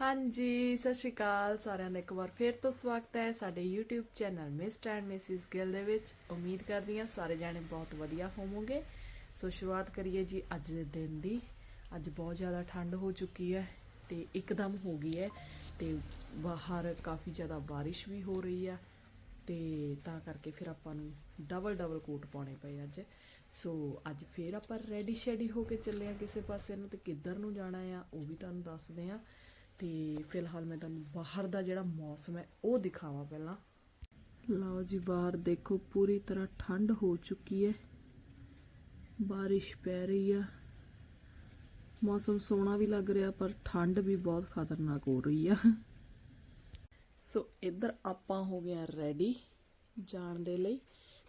ਹਾਂਜੀ, ਸਤਿ ਸ਼੍ਰੀ ਅਕਾਲ ਸਾਰਿਆਂ ਦਾ ਇੱਕ ਵਾਰ ਫੇਰ ਤੋਂ ਸਵਾਗਤ ਹੈ ਸਾਡੇ YouTube channel miss and missus Gill ਦੇ ਵਿੱਚ। ਉਮੀਦ ਕਰਦੀ ਹਾਂ ਸਾਰੇ ਜਾਣੇ ਬਹੁਤ ਵਧੀਆ ਹੋਵੋਗੇ। ਸੋ ਸ਼ੁਰੂਆਤ ਕਰੀਏ ਜੀ ਅੱਜ ਦੇ ਦਿਨ ਦੀ। ਅੱਜ ਬਹੁਤ ਜ਼ਿਆਦਾ ਠੰਡ ਹੋ ਚੁੱਕੀ ਹੈ ਤੇ ਇੱਕਦਮ ਹੋ ਗਈ ਹੈ ਤੇ ਬਾਹਰ ਕਾਫੀ ਜ਼ਿਆਦਾ ਬਾਰਿਸ਼ ਵੀ ਹੋ ਰਹੀ ਆ ਤੇ ਤਾਂ ਕਰਕੇ ਫਿਰ ਆਪਾਂ ਨੂੰ ਡਬਲ ਡਬਲ ਕੋਟ ਪਾਉਣੇ ਪਏ ਅੱਜ। ਸੋ ਅੱਜ ਫਿਰ ਆਪਾਂ ਰੈਡੀ ਸ਼ੈਡੀ ਹੋ ਕੇ ਚੱਲੇ ਆ ਕਿਸੇ ਪਾਸੇ ਨੂੰ ਤੇ ਕਿੱਧਰ ਨੂੰ ਜਾਣਾ ਆ ਉਹ ਵੀ ਤੁਹਾਨੂੰ ਦੱਸਦੇ ਆ ਤੇ ਫਿਲਹਾਲ ਮੈਂ ਤੁਹਾਨੂੰ ਬਾਹਰ ਦਾ ਜਿਹੜਾ ਮੌਸਮ ਹੈ, ਉਹ ਦਿਖਾਵਾਂ ਪਹਿਲਾਂ। ਲਓ ਜੀ, ਬਾਹਰ ਦੇਖੋ, ਪੂਰੀ ਤਰ੍ਹਾਂ ਠੰਡ ਹੋ ਚੁੱਕੀ ਹੈ। ਬਾਰਿਸ਼ ਪੈ ਰਹੀ ਆ। ਮੌਸਮ ਸੋਹਣਾ ਵੀ ਲੱਗ ਰਿਹਾ, ਪਰ ਠੰਡ ਵੀ ਬਹੁਤ ਖਤਰਨਾਕ ਹੋ ਰਹੀ ਆ। ਸੋ, ਇੱਧਰ ਆਪਾਂ ਹੋ ਗਿਆ ਰੈਡੀ ਜਾਣ ਦੇ ਲਈ,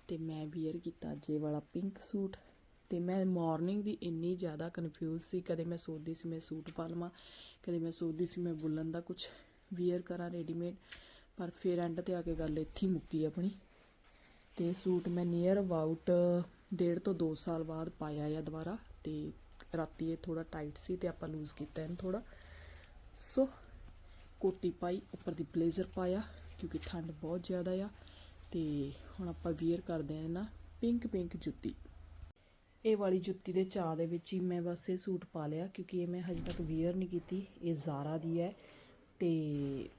ਤੇ ਮੈਂ ਵੀਅਰ ਕੀਤਾ ਜੇ ਵਾਲਾ ਪਿੰਕ ਸੂਟ ਤੇ ਮੈਂ ਮਾਰਨਿੰਗ ਦੀ ਇੰਨੀ ਜ਼ਿਆਦਾ ਕਨਫਿਊਜ਼ ਸੀ, ਕਦੇ ਮੈਂ ਸੋਚਦੀ ਸੀ ਮੈਂ ਸੂਟ ਪਾ ਲਵਾਂ, ਕਦੇ ਮੈਂ ਸੋਚਦੀ ਸੀ ਮੈਂ ਬੁੱਲਨ ਦਾ ਕੁਝ ਵੀਅਰ ਕਰਾਂ ਰੈਡੀਮੇਡ ਪਰ ਫਿਰ ਐਂਡ ਤੇ ਆ ਕੇ ਗੱਲ ਇੱਥੇ ਮੁੱਕੀ ਆਪਣੀ। ਤੇ ਸੂਟ ਮੈਂ ਨੀਅਰ ਅਬਾਊਟ ਡੇਢ ਤੋਂ 2 ਸਾਲ ਬਾਅਦ ਪਾਇਆ ਆ ਦੁਬਾਰਾ ਤੇ ਰਾਤੀ ਇਹ ਥੋੜਾ ਟਾਈਟ ਸੀ ਤੇ ਆਪਾਂ ਲੂਜ਼ ਕੀਤਾ ਇਹਨੂੰ ਥੋੜਾ ਸੋ ਕੋਟੀ ਪਾਈ, ਉੱਪਰ ਦੀ ਬਲੇਜ਼ਰ ਪਾਇਆ ਕਿਉਂਕਿ ਠੰਡ ਬਹੁਤ ਜ਼ਿਆਦਾ ਆ ਤੇ ਹੁਣ ਆਪਾਂ ਵੀਅਰ ਕਰਦੇ ਆ ਨਾ ਪਿੰਕ ਪਿੰਕ ਜੁੱਤੀ। ਇਹ ਵਾਲੀ ਜੁੱਤੀ ਦੇ ਚਾਹ ਦੇ ਵਿੱਚ ਹੀ ਮੈਂ ਬਸ ਇਹ ਸੂਟ ਪਾ ਲਿਆ ਕਿਉਂਕਿ ਇਹ ਮੈਂ ਹਜੇ ਤੱਕ ਵੀਅਰ ਨਹੀਂ ਕੀਤੀ। ਇਹ ਜ਼ਾਰਾ ਦੀ ਹੈ ਤੇ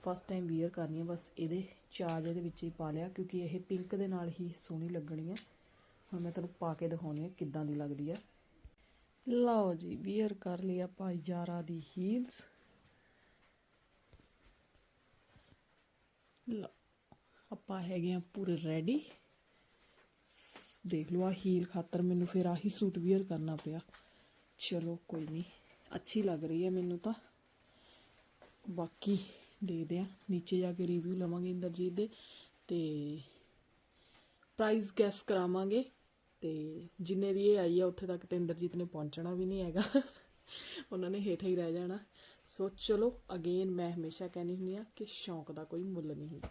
ਫਸਟ ਟਾਈਮ ਵੀਅਰ ਕਰਨੀ ਹੈ। ਬਸ ਇਹਦੇ ਚਾਹ ਦੇ ਵਿੱਚ ਹੀ ਪਾ ਲਿਆ ਕਿਉਂਕਿ ਇਹ ਪਿੰਕ ਦੇ ਨਾਲ ਹੀ ਸੋਹਣੀ ਲੱਗਣੀ ਹੈ। ਹੁਣ ਮੈਂ ਤੁਹਾਨੂੰ ਪਾ ਕੇ ਦਿਖਾਉਣੀ ਹੈ ਕਿੱਦਾਂ ਦੀ ਲੱਗਦੀ ਹੈ। ਲਓ ਜੀ ਵੀਅਰ ਕਰ ਲਈ ਆਪਾਂ ਜ਼ਾਰਾ ਦੀ ਹੀਲਸ ਲਓ, ਆਪਾਂ ਹੈਗੇ ਆ ਪੂਰੇ ਰੈਡੀ ਦੇਖ ਲਓ ਆ ਹੀਲ ਖਾਤਰ ਮੈਨੂੰ ਫਿਰ ਆਹੀ ਸੂਟ ਵੀਅਰ ਕਰਨਾ ਪਿਆ। ਚਲੋ, ਕੋਈ ਨਹੀਂ ਅੱਛੀ ਲੱਗ ਰਹੀ ਹੈ ਮੈਨੂੰ ਤਾਂ। ਬਾਕੀ ਦੇ ਦਿਆਂ, ਨੀਚੇ ਜਾ ਕੇ ਰਿਵਿਊ ਲਵਾਂਗੇ ਇੰਦਰਜੀਤ ਦੇ ਤੇ ਪ੍ਰਾਈਸ ਗੈਸ ਕਰਾਵਾਂਗੇ ਤੇ ਜਿੰਨੇ ਦੀ ਇਹ ਆਈ ਆ, ਉੱਥੇ ਤੱਕ ਤੇ ਇੰਦਰਜੀਤ ਨੇ ਪਹੁੰਚਣਾ ਵੀ ਨਹੀਂ ਹੈਗਾ। ਉਹਨਾਂ ਨੇ ਹੇਠਾਂ ਹੀ ਰਹਿ ਜਾਣਾ। ਸੋ ਚਲੋ ਅਗੇਨ ਮੈਂ ਹਮੇਸ਼ਾ ਕਹਿੰਦੀ ਹੁੰਦੀ ਆ ਕਿ ਸ਼ੌਂਕ ਦਾ ਕੋਈ ਮੁੱਲ ਨਹੀਂ ਹੁੰਦਾ।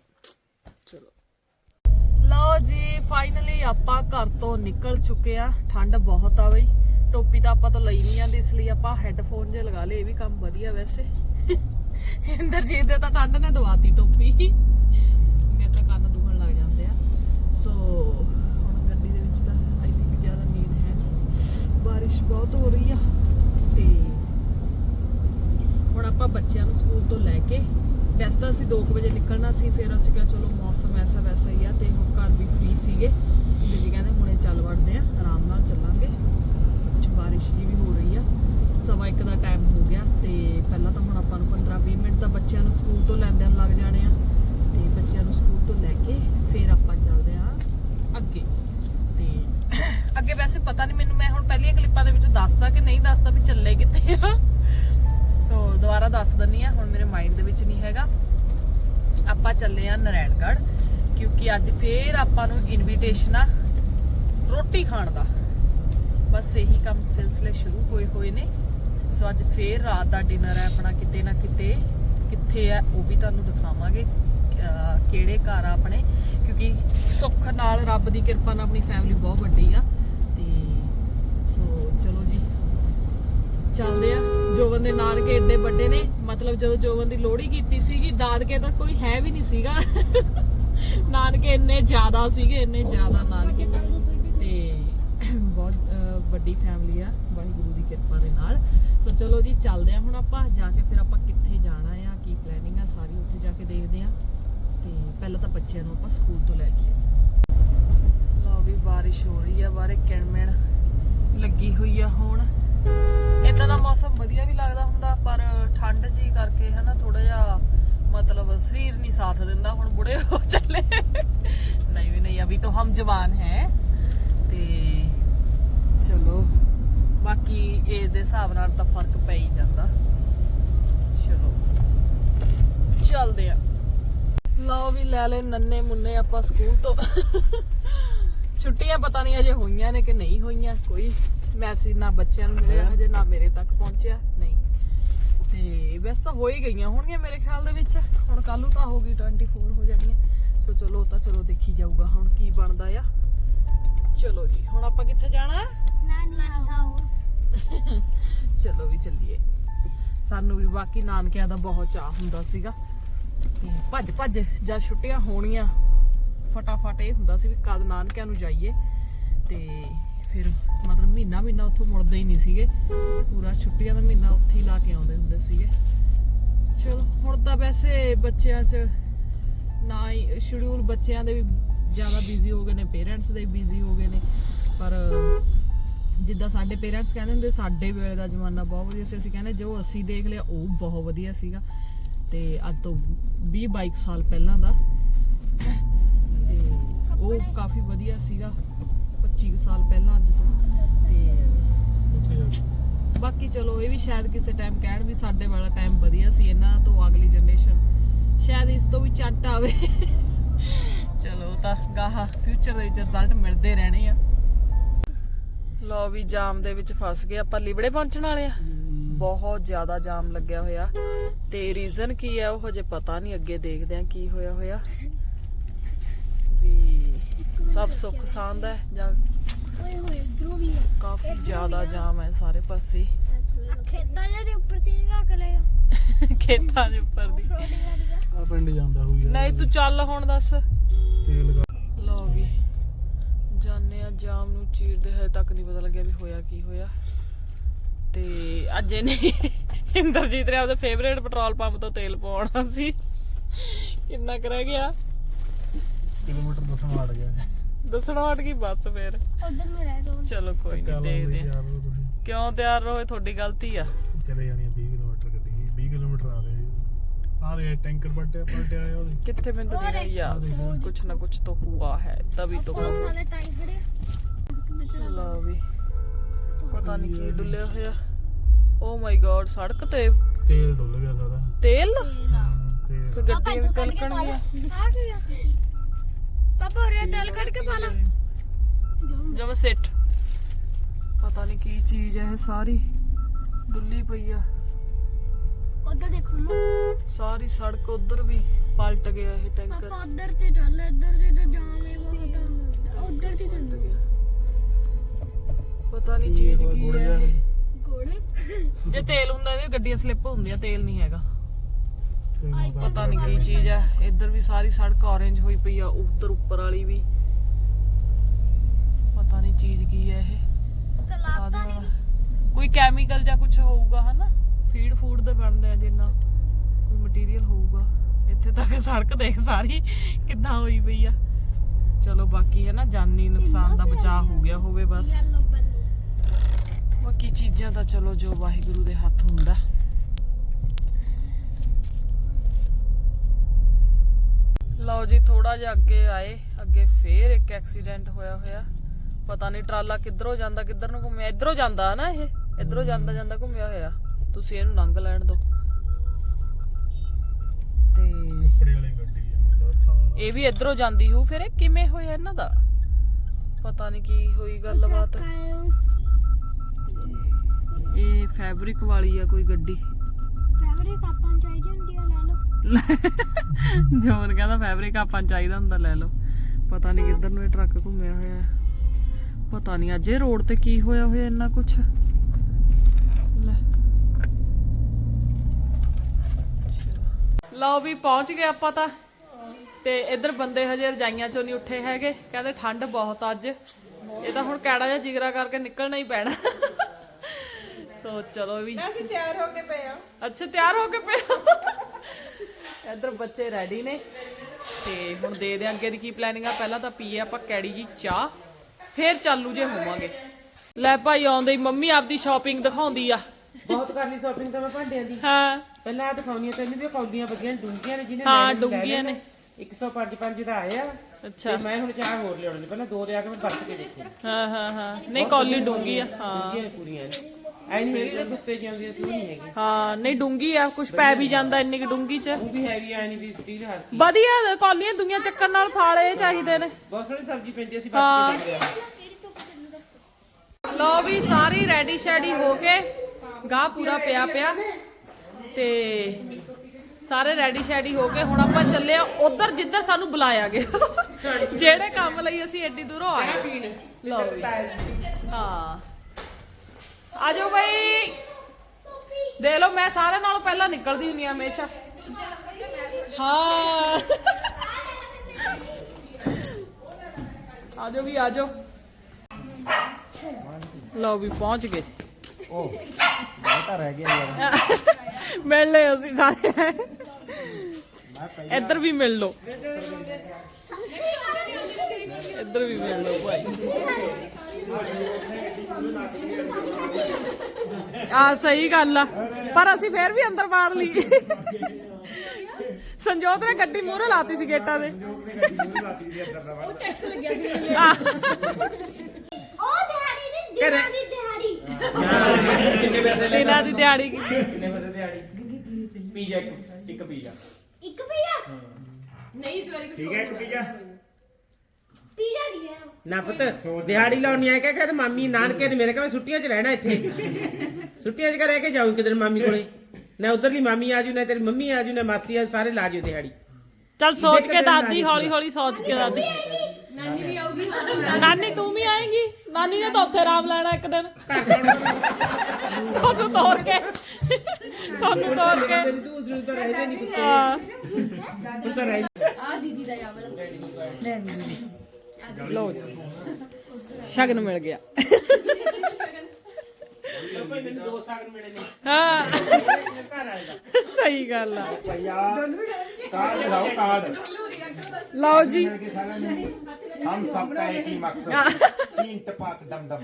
ਚਲੋ। ਲਓ ਜੀ ਫਾਈਨਲੀ ਆਪਾਂ ਘਰ ਤੋਂ ਨਿਕਲ ਚੁੱਕੇ ਆ। ਠੰਡ ਬਹੁਤ ਆ ਬਈ। ਟੋਪੀ ਤਾਂ ਆਪਾਂ ਤੋਂ ਲਈ ਨਹੀਂ ਜਾਂਦੀ, ਇਸ ਲਈ ਆਪਾਂ ਹੈੱਡਫੋਨ ਜੇ ਲਗਾ ਲਏ, ਇਹ ਵੀ ਕੰਮ ਵਧੀਆ ਵੈਸੇ। ਇੰਦਰਜੀਤ ਦੇ ਤਾਂ ਠੰਡ ਨੇ ਦਵਾਤੀ ਟੋਪੀ। ਮੇਰੇ ਤਾਂ ਕੰਨ ਦੁਖਣ ਲੱਗ ਜਾਂਦੇ ਆ। ਸੋ ਹੁਣ ਗੱਡੀ ਦੇ ਵਿੱਚ ਤਾਂ ਆਈ ਥਿੰਕ ਜ਼ਿਆਦਾ ਨੀਂਦ ਹੈ ਨਹੀਂ। ਬਾਰਿਸ਼ ਬਹੁਤ ਹੋ ਰਹੀ ਆ। ਤੇ ਹੁਣ ਆਪਾਂ ਬੱਚਿਆਂ ਨੂੰ ਸਕੂਲ ਤੋਂ ਲੈ ਕੇ ਵੈਸੇ ਤਾਂ ਅਸੀਂ 2 ਵਜੇ ਨਿਕਲਣਾ ਸੀ, ਫਿਰ ਅਸੀਂ ਕਿਹਾ ਚਲੋ ਮੌਸਮ ਐਸਾ ਵੈਸਾ ਹੀ ਆ ਤੇ ਹੁਣ ਘਰ ਵੀ ਫ੍ਰੀ ਸੀਗੇ। ਤੇ ਜੀ ਕਹਿੰਦੇ ਹੁਣੇ ਚੱਲ ਵੜਦੇ ਆ ਆਰਾਮ ਨਾਲ ਚੱਲਾਂਗੇ। ਕੁਝ ਬਾਰਿਸ਼ ਜੀ ਵੀ ਹੋ ਰਹੀ ਆ। ਸਵਾ ਇੱਕ ਦਾ ਟਾਈਮ ਹੋ ਗਿਆ ਤੇ ਪਹਿਲਾਂ ਤਾਂ ਹੁਣ ਆਪਾਂ ਨੂੰ 15-20 ਮਿੰਟ ਤਾਂ ਬੱਚਿਆਂ ਨੂੰ ਸਕੂਲ ਤੋਂ ਲੈਂਦੇ ਨੂੰ ਲੱਗ ਜਾਣੇ ਆ। ਤੇ ਬੱਚਿਆਂ ਨੂੰ ਸਕੂਲ ਤੋਂ ਲੈ ਕੇ ਫਿਰ ਆਪਾਂ ਚੱਲਦੇ ਆ ਅੱਗੇ। ਤੇ ਅੱਗੇ ਵੈਸੇ ਪਤਾ ਨਹੀਂ ਮੈਨੂੰ, ਮੈਂ ਹੁਣ ਪਹਿਲੀਆਂ ਕਲਿੱਪਾਂ ਦੇ ਵਿੱਚ ਦੱਸਦਾ ਕਿ ਨਹੀਂ ਦੱਸਦਾ ਵੀ ਚੱਲੇ ਕਿੱਥੇ ਆ। ਸੋ ਦੁਬਾਰਾ ਦੱਸ ਦਿੰਨੀ ਆ ਹੁਣ ਮੇਰੇ ਮਾਈਂਡ ਦੇ ਵਿੱਚ ਨਹੀਂ ਹੈਗਾ। ਆਪਾਂ ਚੱਲੇ ਆ ਨਰੈਣਗੜ੍ਹ, ਕਿਉਂਕਿ ਅੱਜ ਫੇਰ ਆਪਾਂ ਨੂੰ ਇਨਵੀਟੇਸ਼ਨ ਆ ਰੋਟੀ ਖਾਣ ਦਾ। ਬਸ ਇਹੀ ਕੰਮ ਸਿਲਸਿਲੇ ਸ਼ੁਰੂ ਹੋਏ ਹੋਏ ਨੇ। ਸੋ ਅੱਜ ਫੇਰ ਰਾਤ ਦਾ ਡਿਨਰ ਹੈ ਆਪਣਾ, ਕਿਤੇ ਨਾ ਕਿਤੇ। ਕਿੱਥੇ ਹੈ, ਉਹ ਵੀ ਤੁਹਾਨੂੰ ਦਿਖਾਵਾਂਗੇ। ਕਿਹੜੇ ਘਰ ਆ ਆਪਣੇ। ਕਿਉਂਕਿ ਸੁੱਖ ਨਾਲ ਰੱਬ ਦੀ ਕਿਰਪਾ ਨਾਲ ਆਪਣੀ ਫੈਮਿਲੀ ਬਹੁਤ ਵੱਡੀ ਆ। ਤੇ ਸੋ ਚਲੋ ਜੀ। ਚੱਲਦੇ ਆ ਜੋਵਨ ਦੇ ਨਾਨਕੇ ਏਡੇ ਵੱਡੇ ਨੇ, ਮਤਲਬ ਜਦੋਂ ਜੋਵਨ ਦੀ ਲੋਹੜੀ ਕੀਤੀ ਸੀਗੀ, ਦਾਦਕੇ ਤਾਂ ਕੋਈ ਹੈ ਵੀ ਨਹੀਂ ਸੀਗਾ। ਨਾਨਕੇ ਇੰਨੇ ਜ਼ਿਆਦਾ ਸੀਗੇ, ਇੰਨੇ ਜ਼ਿਆਦਾ ਨਾਨਕੇ। ਤੇ ਬਹੁਤ ਵੱਡੀ ਫੈਮਿਲੀ ਆ, ਵਾਹਿਗੁਰੂ ਦੀ ਕਿਰਪਾ ਦੇ ਨਾਲ। ਸੋ ਚਲੋ ਜੀ, ਚੱਲਦੇ ਆ ਹੁਣ ਆਪਾਂ, ਜਾ ਕੇ ਫਿਰ ਆਪਾਂ ਕਿੱਥੇ ਜਾਣਾ ਆ, ਕੀ ਪਲੈਨਿੰਗ ਆ, ਸਾਰੀ ਉੱਥੇ ਜਾ ਕੇ ਦੇਖਦੇ ਆ। ਤੇ ਪਹਿਲਾਂ ਤਾਂ ਬੱਚਿਆਂ ਨੂੰ ਆਪਾਂ ਸਕੂਲ ਤੋਂ ਲੈ ਲਈਏ। ਲਓ ਵੀ ਬਾਰਿਸ਼ ਹੋ ਰਹੀ ਆ ਬਾਰੇ ਕਿਣਮਿਣ ਲੱਗੀ ਹੋਈ ਆ ਹੁਣ। ਇਦਾਂ ਦਾ ਮੌਸਮ ਵਧੀਆ ਵੀ ਲੱਗਦਾ ਹੁੰਦਾ, ਪਰ ਠੰਡ ਜੀ ਕਰਕੇ ਹਨਾ ਥੋੜਾ ਜਿਹਾ ਮਤਲਬ ਸਰੀਰ ਨਹੀਂ ਸਾਥ ਦਿੰਦਾ, ਹੁਣ ਬੁੜੇ ਹੋ ਚੱਲੇ। ਨਹੀਂ ਵੀ ਨਹੀਂ, ਅਭੀ ਤਾਂ ਹਮ ਜਵਾਨ ਹੈ। ਤੇ ਚਲੋ, ਬਾਕੀ ਏਜ ਦੇ ਹਿਸਾਬ ਨਾਲ ਤਾਂ ਫ਼ਰਕ ਪੈ ਹੀ ਜਾਂਦਾ। ਚਲੋ, ਚੱਲਦੇ ਆ। ਲਓ ਵੀ ਲੈ ਲੈ ਨੰਨੇ ਮੁੰਨੇ ਆਪਾਂ ਸਕੂਲ ਤੋਂ। ਛੁੱਟੀਆਂ ਪਤਾ ਨਹੀਂ ਅਜੇ ਹੋਈਆਂ ਨੇ ਕਿ ਨਹੀਂ ਹੋਈਆਂ, ਕੋਈ ਮੈਸੇਜ ਨਾ ਬੱਚਿਆਂ ਨੂੰ ਮਿਲਿਆ ਹਜੇ ਨਾ ਮੇਰੇ ਤੱਕ ਪਹੁੰਚਿਆ ਨਹੀਂ। ਤੇ ਵੈਸੇ ਤਾਂ ਹੋ ਹੀ ਗਈਆਂ ਹੋਣਗੀਆਂ ਮੇਰੇ ਖਿਆਲ ਦੇ ਵਿੱਚ। ਹੁਣ ਕੱਲ ਨੂੰ ਤਾਂ ਹੋ ਗਈ 24 ਹੋ ਜਾਣੀਆਂ। ਸੋ ਚਲੋ ਤਾਂ ਚਲੋ ਦੇਖੀ ਜਾਊਗਾ ਹੁਣ ਕੀ ਬਣਦਾ ਆ। ਚਲੋ ਜੀ ਹੁਣ ਆਪਾਂ ਕਿੱਥੇ ਜਾਣਾ? ਨਾਨੀ ਹਾਊਸ ਚਲੋ ਵੀ ਚੱਲੀਏ। ਸਾਨੂੰ ਵੀ ਬਾਕੀ ਨਾਨਕਿਆਂ ਦਾ ਬਹੁਤ ਚਾਹ ਹੁੰਦਾ ਸੀਗਾ। ਤੇ ਭੱਜ ਭੱਜ ਜਦ ਛੁੱਟੀਆਂ ਹੋਣੀਆਂ ਫਟਾਫਟ ਇਹ ਹੁੰਦਾ ਸੀ ਵੀ ਕਦ ਨਾਨਕਿਆਂ ਨੂੰ ਜਾਈਏ। ਤੇ ਫਿਰ ਮਤਲਬ ਮਹੀਨਾ ਮਹੀਨਾ ਉੱਥੋਂ ਮੁੜਦੇ ਹੀ ਨਹੀਂ ਸੀਗੇ। ਪੂਰਾ ਛੁੱਟੀਆਂ ਦਾ ਮਹੀਨਾ ਉੱਥੇ ਹੀ ਲਾ ਕੇ ਆਉਂਦੇ ਹੁੰਦੇ ਸੀਗੇ। ਚਲੋ ਹੁਣ ਤਾਂ ਵੈਸੇ ਬੱਚਿਆਂ 'ਚ ਨਾ ਹੀ ਸ਼ਡਿਊਲ ਬੱਚਿਆਂ ਦੇ ਵੀ ਜ਼ਿਆਦਾ ਬਿਜ਼ੀ ਹੋ ਗਏ ਨੇ ਪੇਰੈਂਟਸ ਦੇ ਵੀ ਬਿਜ਼ੀ ਹੋ ਗਏ ਨੇ। ਪਰ ਜਿੱਦਾਂ ਸਾਡੇ ਪੇਰੈਂਟਸ ਕਹਿੰਦੇ ਹੁੰਦੇ ਸਾਡੇ ਵੇਲੇ ਦਾ ਜ਼ਮਾਨਾ ਬਹੁਤ ਵਧੀਆ ਸੀ। ਅਸੀਂ ਕਹਿੰਦੇ ਜੋ ਅਸੀਂ ਦੇਖ ਲਿਆ ਉਹ ਬਹੁਤ ਵਧੀਆ ਸੀਗਾ। ਤੇ ਅੱਜ ਤੋਂ 20 22 ਸਾਲ ਪਹਿਲਾਂ ਦਾ। ਤੇ ਉਹ ਕਾਫੀ ਵਧੀਆ ਸੀਗਾ। 25 ਕੁ ਸਾਲ ਪਹਿਲਾਂ ਅੱਜ ਤੋਂ। ਤੇ ਉੱਥੇ ਜਾ ਕੇ। ਬਾਕੀ ਚਲੋ ਇਹ ਵੀ ਸ਼ਾਇਦ ਕਿਸੇ ਟਾਈਮ ਕਹਿਣ ਵੀ ਸਾਡੇ ਵਾਲਾ ਟਾਈਮ ਵਧੀਆ ਸੀ ਇਹਨਾਂ ਤੋਂ ਅਗਲੀ ਜਨਰੇਸ਼ਨ ਸ਼ਾਇਦ ਇਸ ਤੋਂ ਵੀ ਚੱਟ ਆਵੇ। ਚਲੋ ਤਾਂ ਗਾਹਾ ਫਿਊਚਰ ਦੇ ਵਿੱਚ ਰਿਜ਼ਲਟ ਮਿਲਦੇ ਰਹਿਣੇ ਆ। ਲੋ ਵੀ ਜਾਮ ਦੇ ਵਿੱਚ ਫਸ ਗਏ ਆਪਾਂ ਲਿਬੜੇ ਪਹੁੰਚਣ ਵਾਲੇ ਆ। ਬਹੁਤ ਜ਼ਿਆਦਾ ਜਾਮ ਲੱਗਿਆ ਹੋਇਆ। ਤੇ ਰੀਜ਼ਨ ਕੀ ਹੈ ਉਹ ਹਜੇ ਪਤਾ ਨਹੀਂ ਅੱਗੇ ਦੇਖਦੇ ਆ ਕੀ ਹੋਇਆ ਹੋਇਆ। ਸਭ ਸੁੱਖ ਸਾਂਦ ਹੈ ਜਾਂ ਓਏ ਹੋਏ ਇਧਰੋਂ ਵੀ ਆ ਕਾਫੀ ਜ਼ਿਆਦਾ ਜਾਮ ਹੈ ਸਾਰੇ ਪਾਸੇ। ਖੇਤਾਂ ਦੇ ਉੱਪਰ ਤੇ ਨਹੀਂ ਰੱਖ ਲਿਆ। ਖੇਤਾਂ ਦੇ ਉੱਪਰ ਦੀ। ਫਰੋਡਿੰਗ ਕਰੀ ਆ ਪਿੰਡ ਜਾਂਦਾ ਹੋਈ ਯਾਰ। ਨਹੀਂ ਤੂੰ ਚੱਲ ਹੁਣ ਦੱਸ। ਤੇਲ ਲਗਾ ਲਓ ਵੀ ਜਾਣੇ ਆ ਜਾਮ ਨੂੰ ਚੀਰਦੇ ਹਜੇ ਤੱਕ ਨਹੀਂ ਪਤਾ ਲੱਗਿਆ ਵੀ ਹੋਇਆ ਕੀ ਹੋਇਆ। ਤੇ ਅੱਜ ਇਹਨੇ ਇੰਦਰਜੀਤ ਨੇ ਆਪਦੇ ਫੇਵਰੇਟ ਪੈਟਰੋਲ ਪੰਪ ਤੋਂ ਤੇਲ ਪਵਾਉਣਾ ਸੀ। ਕਿੰਨਾ ਕੁ ਰਹਿ ਗਿਆ? ਕਿਲੋਮੀਟਰ ਦੱਸਣ ਅੜ ਗਿਆ। ਦੱਸਣਾ ਹਟ ਗਈ ਬਸ ਫੇਰ। ਉਧਰ ਨੂੰ ਰਹਿ ਦੋ ਚਲੋ ਕੋਈ ਨਹੀਂ ਦੇਖਦੇ ਕਿਉਂ ਤਿਆਰ ਰਹੋ ਤੁਹਾਡੀ ਗਲਤੀ ਆ। ਚਲੇ ਜਾਣੀ ਆ 20 ਕਿਲੋਮੀਟਰ ਗੱਡੀ 20 ਕਿਲੋਮੀਟਰ ਆ ਰਹੇ ਆ ਰਹੇ ਟੈਂਕਰ ਪਲਟਿਆ ਪਲਟਿਆ ਆ ਉਹਦੇ। ਕਿੱਥੇ ਮੈਨੂੰ ਤਾਂ ਨਹੀਂ ਯਾਦ ਕੁਛ ਨਾ ਕੁਛ ਤਾਂ ਹੁਆ ਹੈ ਤਵੀ ਤੋਂ ਸਾਰੇ ਟਾਈ ਖੜੇ ਲਓ ਵੀ। ਪਤਾ ਨਹੀਂ ਕੀ ਡੁੱਲਿਆ ਹੋਇਆ। ਓ ਮਾਈ ਗੋਡ ਸੜਕ ਤੇ ਤੇਲ ਡੁੱਲ ਗਿਆ ਸਾਰਾ। ਤੇਲ? ਤੇਲ ਫਿਰ ਗੱਡੀ ਕਲਕਣ ਗਿਆ। ਆ ਗਿਆ ਪਾਪਾ ਉਰੇ ਤੇਲ ਕੱਢ ਕੇ ਪਾ ਲਾ। ਜਮ ਸਿੱਟ। ਪਤਾ ਨਹੀਂ ਕੀ ਚੀਜ਼ ਹੈ ਇਹ ਸਾਰੀ। ਡੁੱਲੀ ਪਈ ਆ। ਉਧਰ ਦੇਖੋ ਨਾ। ਸਾਰੀ ਸੜਕ ਉਧਰ ਵੀ ਪਲਟ ਗਿਆ ਇਹ ਟੈਂਕਰ। ਪਾਪਾ ਉਧਰ ਤੇ ਚੱਲ ਇੱਧਰ ਤੇ ਤਾਂ ਜਾਮ ਹੀ ਬਹੁਤ ਆ। ਉਧਰ ਤੇ ਚੱਲ। ਪਤਾ ਨਹੀਂ ਚੀਜ਼ ਕੀ ਹੈ ਇਹ। ਘੋੜੇ ਜੇ ਤੇਲ ਹੁੰਦਾ ਇਹ ਗੱਡੀਆਂ ਸਲਿੱਪ ਹੁੰਦੀਆਂ ਤੇਲ ਨਹੀਂ ਹੈਗਾ। ਪਤਾ ਨਹੀਂ ਕੀ ਚੀਜ਼ ਹੈ ਇੱਧਰ ਵੀ ਸਾਰੀ ਸੜਕ orange ਹੋਈ ਪਈ ਆ ਉੱਧਰ ਉੱਪਰ ਵਾਲੀ ਵੀ। ਪਤਾ ਨਹੀਂ ਚੀਜ਼ ਕੀ ਹੈ ਇਹ? ਕੋਈ ਕੈਮੀਕਲ ਜਾਂ ਕੁਝ ਹੋਊਗਾ ਹਨਾ? ਫੀਡ ਫੂਡ ਦੇ ਬਣਦੇ ਆ ਜਿੰਨਾ। ਕੋਈ ਮਟੀਰੀਅਲ ਹੋਊਗਾ। ਇੱਥੇ ਤੱਕ ਸੜਕ ਦੇਖ ਸਾਰੀ ਕਿੱਦਾਂ ਹੋਈ ਪਈ ਆ। ਚਲੋ ਬਾਕੀ ਹੈ ਨਾ ਜਾਨੀ ਨੁਕਸਾਨ ਦਾ ਬਚਾਅ ਹੋ ਗਿਆ ਹੋਵੇ ਬਸ। ਬਾਕੀ ਚੀਜ਼ਾਂ ਤਾਂ ਚਲੋ ਜੋ ਵਾਹਿਗੁਰੂ ਦੇ ਹੱਥ ਹੁੰਦਾ। ਲਓ ਜੀ ਥੋੜਾ ਜਿਹਾ ਅੱਗੇ ਆਏ ਅੱਗੇ ਫੇਰ ਇੱਕ ਐਕਸੀਡੈਂਟ ਹੋਇਆ ਹੋਇਆ। ਪਤਾ ਨਹੀਂ ਟਰਾਲਾ ਕਿੱਧਰੋਂ ਜਾਂਦਾ ਕਿੱਧਰ ਨੂੰ ਘੁੰਮਿਆ। ਇਧਰੋਂ ਜਾਂਦਾ ਨਾ ਇਹ? ਇਧਰੋਂ ਜਾਂਦਾ ਜਾਂਦਾ ਘੁੰਮਿਆ ਹੋਇਆ। ਤੁਸੀਂ ਇਹਨੂੰ ਲੰਘ ਲੈਣ ਦਿਓ। ਤੇ ਕੱਪੜੇ ਵਾਲੀ ਗੱਡੀ ਆ ਮਤਲਬ ਥਾਂ ਇਹ ਵੀ ਇਧਰੋਂ ਜਾਂਦੀ ਹੋਊ ਫਿਰ ਇਹ ਕਿਵੇਂ ਹੋਇਆ ਇਹਨਾਂ ਦਾ? ਪਤਾ ਨਹੀਂ ਕੀ ਹੋਈ ਗੱਲਬਾਤ। ਇਹ ਫੈਬਰਿਕ ਵਾਲੀ ਆ ਕੋਈ ਗੱਡੀ। ਫੈਬਰਿਕ ਆਪਾਂ ਨੂੰ ਚਾਹੀਦੀ ਹੁੰਦੀ ਆ ਜੋਨ ਕਹਿੰਦਾ ਫੈਬਰਿਕ ਆਪਾਂ ਨੂੰ ਚਾਹੀਦਾ ਹੁੰਦਾ ਲੈ ਲਓ। ਪਤਾ ਨਹੀਂ ਕਿੱਧਰ ਨੂੰ ਇਹ ਟਰੱਕ ਘੁੰਮਿਆ ਹੋਇਆ ਹੈ। ਪਤਾ ਨਹੀਂ ਅੱਜ ਇਹ ਰੋਡ ਤੇ ਕੀ ਹੋਇਆ ਹੋਇਆ ਇੰਨਾ ਕੁਛ। ਲੈ। ਲਓ ਵੀ ਪਹੁੰਚ ਗਏ ਆਪਾਂ ਤਾਂ। ਤੇ ਇੱਧਰ ਬੰਦੇ ਹਜੇ ਰਜਾਈਆਂ ਚੋਂ ਨਹੀਂ ਉੱਠੇ ਹੈਗੇ। ਕਹਿੰਦੇ ਠੰਡ ਬਹੁਤ ਅੱਜ। ਇਹ ਤਾਂ ਹੁਣ ਕੈੜਾ ਜਿਹਾ ਜਿਗਰਾ ਕਰਕੇ ਨਿਕਲਣਾ ਹੀ ਪੈਣਾ। ਸੋ ਚਲੋ ਵੀ। ਅਸੀਂ ਤਿਆਰ ਹੋ ਕੇ ਪਏ ਆ। ਅੱਛਾ ਤਿਆਰ ਹੋ ਕੇ ਪਏ ਹੋ। ਇੱਧਰ ਬੱਚੇ ਰੈਡੀ ਨੇ। ਤੇ ਹੁਣ ਦੇ ਦੇ ਅੱਗੇ ਦੀ ਕੀ ਪਲੈਨਿੰਗ ਆ? ਪਹਿਲਾਂ ਤਾਂ ਪੀਏ ਆਪਾਂ ਕੈੜੀ ਜੀ ਚਾਹ ਫੇਰ ਚਾਲੂ ਜੇ ਹੋਵਾਂਗੇ। ਲੈ ਭਾਈ ਆਉਂਦੇ ਹੀ ਮੰਮੀ ਆਪਦੀ ਸ਼ਾਪਿੰਗ ਦਿਖਾਉਂਦੀ ਆ। ਬਹੁਤ ਕਰ ਲਈ ਸ਼ਾਪਿੰਗ ਤਾਂ ਮੈਂ ਭਾਂਡਿਆਂ ਦੀ। ਹਾਂ। ਪਹਿਲਾਂ ਆ ਦਿਖਾਉਣੀਆਂ ਤੈਨੂੰ ਵੀ ਕੌਲੀਆਂ ਵਧੀਆ ਡੂੰਘੀਆਂ ਨੇ ਜਿਹਨੇ ਹਾਂ, ਨੇ ਡੂੰਘੀਆਂ ਲੈਣੇ। 105 5 ਦਾ ਆਇਆ ਅੱਛਾ। ਤੇ ਮੈਂ ਹੁਣ ਚਾਰ ਹੋਰ ਲਿਆਉਣੇ ਨੇ ਪਹਿਲਾਂ ਦੋ ਲਿਆ ਕੇ ਮੈਂ ਵਰਤ ਕੇ ਦੇਖੀ ਹਾਂ ਹਾਂ ਹਾਂ। ਨਹੀਂ ਕੌਲੀ ਡੂੰਗੀ ਆ ਹਾਂ। ਡੂੰਘੀਆਂ ਨੇ ਪੂਰੀਆਂ ਨੇ। ਕੁੱਤੇ ਜਾਂਦੇ ਨਹੀਂ ਹੈਗੀ। ਹਾਂ ਨਹੀਂ ਡੂੰਗੀ ਆ ਕੁਝ ਪੈ ਵੀ ਜਾਂਦਾ ਇੰਨੀ ਕਿ ਡੂੰਗੀ ਚ। ਉਹ ਵੀ ਹੈਗੀ ਐ ਨਹੀਂ ਵੀ ਸਟੀਲ ਹਰ ਕੀ ਵਧੀਆ ਕੌਲੀਆਂ ਦੁਨੀਆਂ ਚੱਕਣ ਨਾਲ ਥਾਲੇ ਚਾਹੀਦੇ ਨੇ। ਬਹੁਤ ਸੋਹਣੀ ਸਬਜ਼ੀ ਪੈਂਦੀ ਅਸੀਂ ਵਰਤ ਕੇ ਦੇਖਦੇ ਆ। ਕਿਹੜੀ ਧੁੱਪ ਤੈਨੂੰ ਦੱਸੋ ਲੋ ਵੀ ਸਾਰੀ ਰੈਡੀ ਸ਼ੈਡੀ ਹੋ ਕੇ ਗਾਹ ਪੂਰਾ ਪਿਆ ਪਿਆ। ਤੇ ਸਾਰੇ ਰੈਡੀ ਸ਼ੈਡੀ ਹੋ ਕੇ ਹੁਣ ਆਪਾਂ ਚੱਲੇ ਆ ਉਧਰ ਜਿੱਧਰ ਸਾਨੂੰ ਬੁਲਾਇਆ ਗਿਆ। ਜਿਹੜੇ ਕੰਮ ਲਈ ਅਸੀਂ ਐਡੀ ਦੂਰੋਂ ਆਏ। ਹਾਂ। ਆ ਜਾਓ ਬਈ। ਦੇਖ ਲਓ ਮੈਂ ਸਾਰਿਆਂ ਨਾਲੋਂ ਪਹਿਲਾਂ ਨਿਕਲਦੀ ਹੁੰਨੀ ਆ ਹਮੇਸ਼ਾ। ਹਾਂ। ਆਜੋ ਵੀ ਆਜੋ। ਲਓ ਵੀ ਪਹੁੰਚ ਗਏ। ਉਹ ਤਾਂ ਰਹਿ ਗਿਆ ਯਾਰ। ਮਿਲ ਲਏ ਅਸੀਂ ਸਾਰੇ। ਇੱਧਰ ਵੀ ਮਿਲ ਲਓ। ਇੱਧਰ ਵੀ ਮਿਲ ਲਓ ਭਾਈ। ਆ ਸਹੀ ਗੱਲ ਆ। ਪਰ ਅਸੀਂ ਫੇਰ ਵੀ ਅੰਦਰ ਬਾੜ ਲਈ। ਸੰਜੋਤ ਨੇ ਗੱਡੀ ਮੂਹਰੇ ਲਾਤੀ ਸੀ ਗੇਟਾਂ ਦੇ। ਆਹ, ਉਹ ਦਿਹਾੜੀ ਨਹੀਂ ਦਿਨਾਂ ਦੀ ਦਿਹਾੜੀ ਕਿੰਨੇ ਪੈਸੇ ਲੈ ਦਿਨਾਂ ਦੀ ਦਿਹਾੜੀ ਕੀਤੀ ਕਿੰਨੇ ਪੈਸੇ ਦਿਹਾੜੀ? ਪੀਜ਼ਾ ਇੱਕ ਇੱਕ ਪੀਜ਼ਾ। ਇੱਕ ਪੀਆ ਠੀਕ ਹੈ ਇੱਕ ਪੀਜ਼ਾ? ਹੈ ਨਾ ਪੁੱਤ ਦਿਹਾੜੀ ਲਾਉਣੀ ਆ ਕਿ ਕਹਿੰਦੇ ਮਾਮੀ ਨਾਨਕੇ ਤੇ ਮੇਰੇ ਕਹਿੰਦੇ ਛੁੱਟੀਆਂ 'ਚ ਰਹਿਣਾ ਇੱਥੇ। ਛੁੱਟੀਆਂ 'ਚ ਘਰ ਰਹਿ ਕੇ ਜਾਊਂ ਕਿਧਰ ਮਾਮੀ ਕੋਲੇ? ਨਾ ਉਧਰਲੀ ਮਾਮੀ ਆਜੂ ਨਾ ਤੇਰੀ ਮੰਮੀ ਆਜੂ ਨਾ ਮਾਸੀ ਆਜੂ ਸਾਰੇ ਲਾ ਜਿਓ ਦਿਹਾੜੀ। ਚੱਲ ਸੋਚ ਕੇ ਦਾਦੀ ਹੌਲੀ ਹੌਲੀ ਸੋਚ ਕੇ ਦਾਦੀ। ਨਾਨੀ ਤੂੰ ਵੀ ਆਏਂਗੀ? ਨਾਨੀ ਨੇ ਤਾਂ ਉੱਥੇ ਆਰਾਮ ਲੈਣਾ ਇੱਕ ਦਿਨ। ਤੁਹਾਨੂੰ ਤੋਰ ਕੇ। ਤੁਹਾਨੂੰ ਤੋਰ ਕੇ। ਤੂੰ ਨੂੰ ਤਾਂ ਰਹਿੰਦੇ ਨਹੀਂ ਕੁੱਤੇ। ਹਾਂ ਤੂੰ ਤਾਂ ਰਹਿ ਲਓ ਜੀ ਸ਼ਗਨ ਮਿਲ ਗਿਆ ਭਾਈ ਮੈਨੂੰ ਦੋ ਸਾਗਰ ਮਿਲੇ ਨੇ ਹਾਂ ਮੇਰੇ ਘਰ ਵਾਲੇ ਦਾ ਸਹੀ ਗੱਲ ਆ कार्ड लाओ कार्ड ਲਓ ਜੀ हम सबका एक ही मकसद चीन टपाक दम दम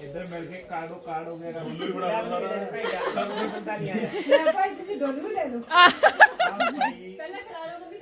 इधर मिल के कार्डो कार्ड हो गया हम भी बड़ा ਬੰਦਾ ਨਹੀਂ ਆਇਆ स्पेशल ਆ ਮੂੰਹ ਠਕਰਾ ਦੇ ਮਿੱਠੇ ਰਹਿਣ ਲਓ ਜੀ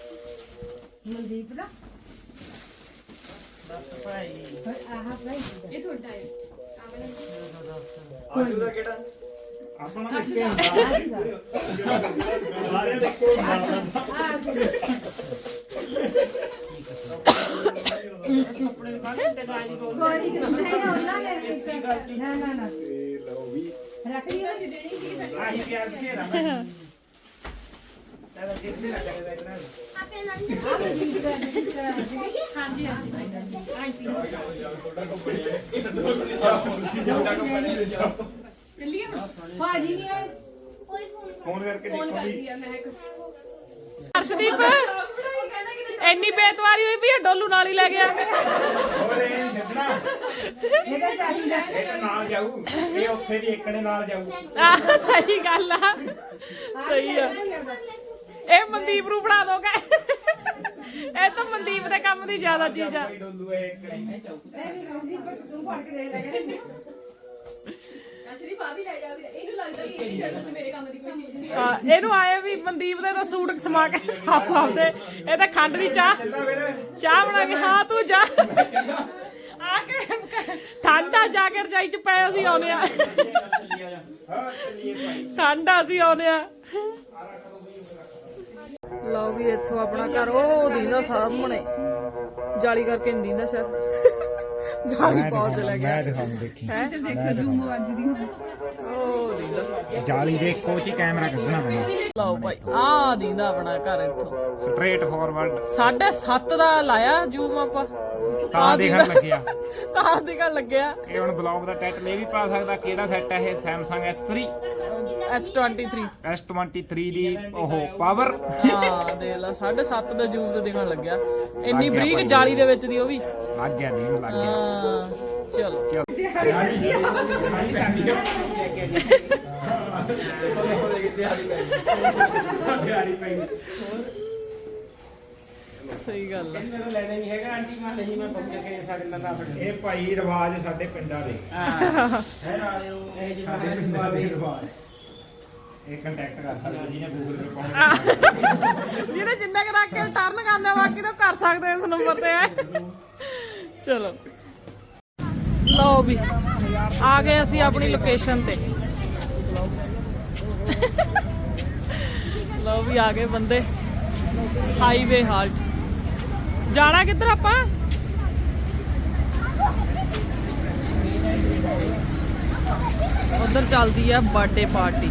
ਪਿਆਰ ਕੇ ਰਹਾ ਤਾਂ ਦੇਖਦੇ ਨਾ ਕਰੇ ਬੈਠਣਾ ਆਪੇ ਨੰਦ ਕੋਈ ਫੋਨ ਫੋਨ ਕਰਕੇ ਦੇਖੋ ਵੀ ਅਰਸ਼ਦੀਪ ਇੰਨੀ ਬੇਤਵਾਰੀ ਹੋਈ ਵੀ ਇਹ ਡੋਲੂ ਨਾਲ ਹੀ ਲੈ ਗਿਆ ਹੋਰ ਇਹ ਨਹੀਂ ਛੱਡਣਾ ਇਹ ਤਾਂ ਨਾਲ ਜਾਊ ਇਹ ਉੱਥੇ ਵੀ ਇੱਕ ਨੇ ਨਾਲ ਜਾਊ ਆਹ ਸਹੀ ਗੱਲ ਆ ਸਹੀ ਆ ਇਹ ਮਨਦੀਪ ਨੂੰ ਫੜਾ ਦੋਗੇ ਇਹ ਤਾਂ ਮਨਦੀਪ ਦੇ ਕੰਮ ਦੀ ਜ਼ਿਆਦਾ ਚੀਜ਼ ਆ। ਹਾਂ, ਇਹਨੂੰ ਆਏ ਵੀ ਮਨਦੀਪ ਦੇ ਤਾਂ ਸੂਟ ਸਮਾ ਕੇ ਆਪ ਆਪਦੇ ਇਹ ਤਾਂ ਖੰਡ ਦੀ ਚਾਹ। ਚਾਹ ਬਣਾ ਕੇ ਹਾਂ ਤੂੰ ਜਾ। ਆ ਕੇ ਠੰਡ ਆ ਜਾ ਕੇ ਰਜਾਈ ਚ ਪਏ ਅਸੀਂ ਆਉਨੇ ਆ। ਹਾਂ ਚੱਲੀਏ ਭਾਈ ਠੰਡ ਅਸੀਂ ਆਉਨੇ ਆ। ਲਓ ਵੀ ਇੱਥੋਂ ਆਪਣਾ ਘਰ ਉਹ ਦੀਦਾ ਸਾਹਮਣੇ। ਜਾਲੀ ਕਰਕੇ ਨਹੀਂ ਦੀਦਾ ਸ਼ਾਇਦ। ਜਾਲੀ ਬਹੁਤ ਲੱਗ। ਗਿਆ ਦਿਖਾਉਂ ਦੇਖੀ। ਹੈ? ਦੇਖੋ ਜੂਮ ਵੱਜਦੀ ਉਹ ਦੀਦਾ ਜਾਲੀ ਦੇ ਇੱਕੋ ਚ ਹੀ ਕੈਮਰਾ ਕੱਢਣਾ ਪੈਣਾ। ਲਓ ਭਾਈ ਆ ਦੀਦਾ ਆਪਣਾ ਘਰ ਇੱਥੋਂ। ਸਟ੍ਰੇਟ ਫਾਰਵਰਡ ਸਾਢੇ ਸੱਤ ਦਾ ਲਾਇਆ ਜੂਮ ਆਪਾਂ। ਤਾਂ ਦੇਖਣ ਲੱਗਿਆ। ਤਾਂ ਦਿਖਣ ਲੱਗਿਆ। ਇਹ ਹੁਣ ਬਲੌਗ ਦਾ ਟਾਈਟਲ ਇਹ ਵੀ ਪਾ ਸਕਦਾ ਕਿਹੜਾ ਸੈੱਟ ਹੈ ਇਹ? Samsung S3 S23 S23 ਦੀ ਉਹ ਪਾਵਰ ਹਾਂ ਦੇਖ ਲਾ 7.5 ਦਾ ਜੂਮ ਤੇ ਦਿਖਣ ਲੱਗਿਆ। ਇੰਨੀ ਬਰੀਕ। ਜਾਲੀ ਦੇ ਵਿੱਚ ਦੀ ਉਹ ਵੀ। ਲੱਗ ਗਿਆ ਦੇਣ ਲੱਗ ਗਿਆ ਹਾਂ ਚਲੋ। ਦਿਹਾੜੀ ਪਈ ਸਹੀ ਗੱਲ ਆ। ਇਹਨਾਂ ਨੂੰ ਲੈਣਾ ਨਹੀਂ ਹੈਗਾ ਆਂਟੀ ਮਾਂ ਨਹੀਂ ਮੈਂ ਬੱਕੇ ਕੇ ਸਾਡੇ ਨਾਲ ਨਾ ਫੜ ਇਹ ਭਾਈ ਰਿਵਾਜ ਸਾਡੇ ਪਿੰਡਾਂ ਦੇ। ਹਾਂ ਹੈ ਨਾਲੇ ਉਹ ਇਹ ਜਿਹੜਾ ਸਾਡੇ ਹੈ ਪਿੰਡਾਂ ਦੇ ਰਿਵਾਜ। ਇਹ ਕੰਟੈਕਟ ਕਰ ਸਕਦਾ ਜਿਹਨੇ ਗੂਗਲ ਤੇ ਪਾਉਣਾ ਜਿਹਨੇ ਜਿੰਨੇ ਕੁ ਰੱਖ ਕੇ ਟਰਨ ਕਰਨਾ ਬਾਕੀ ਤਾਂ ਕਰ ਸਕਦੇ ਇਸ ਨੰਬਰ ਤੇ। ਚਲੋ। ਲਓ ਵੀ, ਆ ਗਏ ਅਸੀਂ ਆਪਣੀ ਲੋਕੇਸ਼ਨ ਤੇ। ਲਓ ਵੀ, ਆ ਗਏ ਬੰਦੇ। ਹਾਈਵੇ ਹਾਲਟ ਜਾਣਾ ਕਿੱਧਰ ਆਪਾਂ? ਉਧਰ ਚੱਲਦੀ ਹੈ ਬਰਥਡੇ ਪਾਰਟੀ